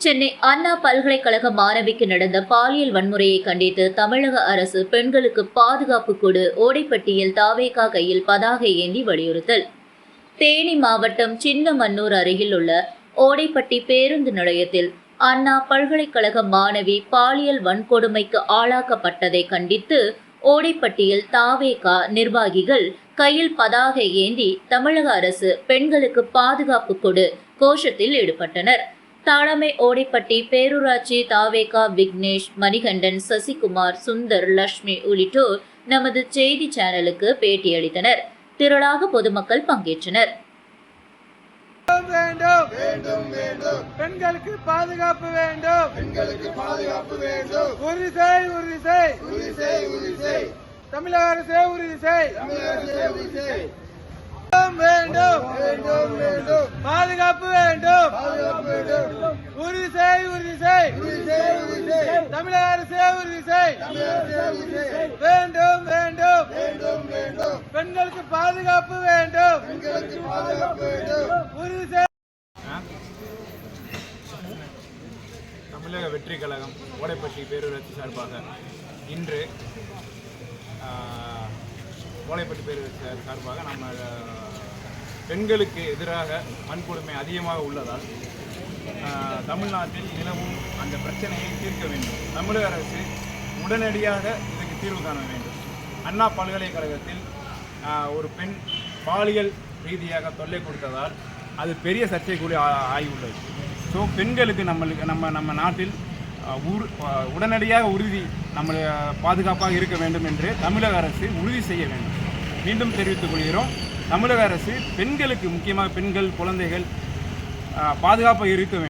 சென்னை அண்ணா பல்கலைக்கழக மாணவிக்கு நடந்த பாலியல் வன்முறையை கண்டித்து தமிழக அரசு பெண்களுக்கு பாதுகாப்பு கொடு ஓடைப்பட்டியில் தாவேகா கையில் பதாகை ஏந்தி வலியுறுத்தல். தேனி மாவட்டம் சின்னமன்னூர் அருகில் உள்ள ஓடைப்பட்டி பேருந்து நிலையத்தில் அண்ணா பல்கலைக்கழக மாணவி பாலியல் வன்கொடுமைக்கு ஆளாக்கப்பட்டதை கண்டித்து ஓடைப்பட்டியில் தாவேகா நிர்வாகிகள் கையில் பதாகை ஏந்தி தமிழக அரசு பெண்களுக்கு பாதுகாப்பு கொடு கோஷத்தில் ஈடுபட்டனர். தாளமை ஓடைப்பட்டி பேரூராட்சி தாவேகா விக்னேஷ் மணிகண்டன் சசிகுமார் சுந்தர் லட்சுமி உள்ளிட்டோர் நமது செய்தி சேனலுக்கு பேட்டியளித்தனர் திரளாக பொதுமக்கள் பங்கேற்றனர். வேண்டும். வேண்டும் வேண்டும். பெண்களுக்கு பாதுகாப்பு வேண்டும். பெண்களுக்கு பாதுகாப்பு வேண்டும். உறுதி செய் உறுதி செய். உறுதி செய் உறுதி செய். தமிழக அரசே உறுதி செய். தமிழக அரசே உறுதி செய் வேண்டும் வேண்டும் வேண்டும் பாதுகாப்பு வேண்டும் பாதுகாப்பு வேண்டும் உறுதி செய் உறுதி செய் உறுதி செய் உறுதி செய் தமிழக அரசே உறுதி செய் வேண்டும் வேண்டும். வேண்டும் பெண்களுக்கு பாதுகாப்பு வேண்டும். உறுதி செய் தமிழக வெற்றி கழகம் ஓடைப்பட்டி பேரூராட்சி சார்பாக இன்று ஆஹ், பேரூராட்சி சார்பாக நம்ம பெண்களுக்கு எதிராக வன்கொடுமை அதிகமாக உள்ளதால் தமிழ்நாட்டில் நிலவும் அந்த பிரச்சனையை தீர்க்க வேண்டும். தமிழக அரசு உடனடியாக இதுக்கு தீர்வு காண வேண்டும். அண்ணா பல்கலைக்கழகத்தில் ஒரு பெண் பாலியல் ரீதியாக தொல்லை கொடுத்ததால் அது பெரிய சர்ச்சைக்குரிய ஆ- ஆகியுள்ளது. ஸோ பெண்களுக்கு நம்மளுக்கு நம்ம நம்ம நாட்டில் உடனடியாக உறுதி நம்ம பாதுகாப்பாக இருக்க வேண்டும் என்று தமிழக அரசு உறுதி செய்ய வேண்டும். மீண்டும் தெரிவித்துக் கொள்கிறோம். தமிழக அரசு பெண்களுக்கு முக்கியமாக பெண்கள் குழந்தைகள் பாதுகாப்பாக இருக்க வேண்டும்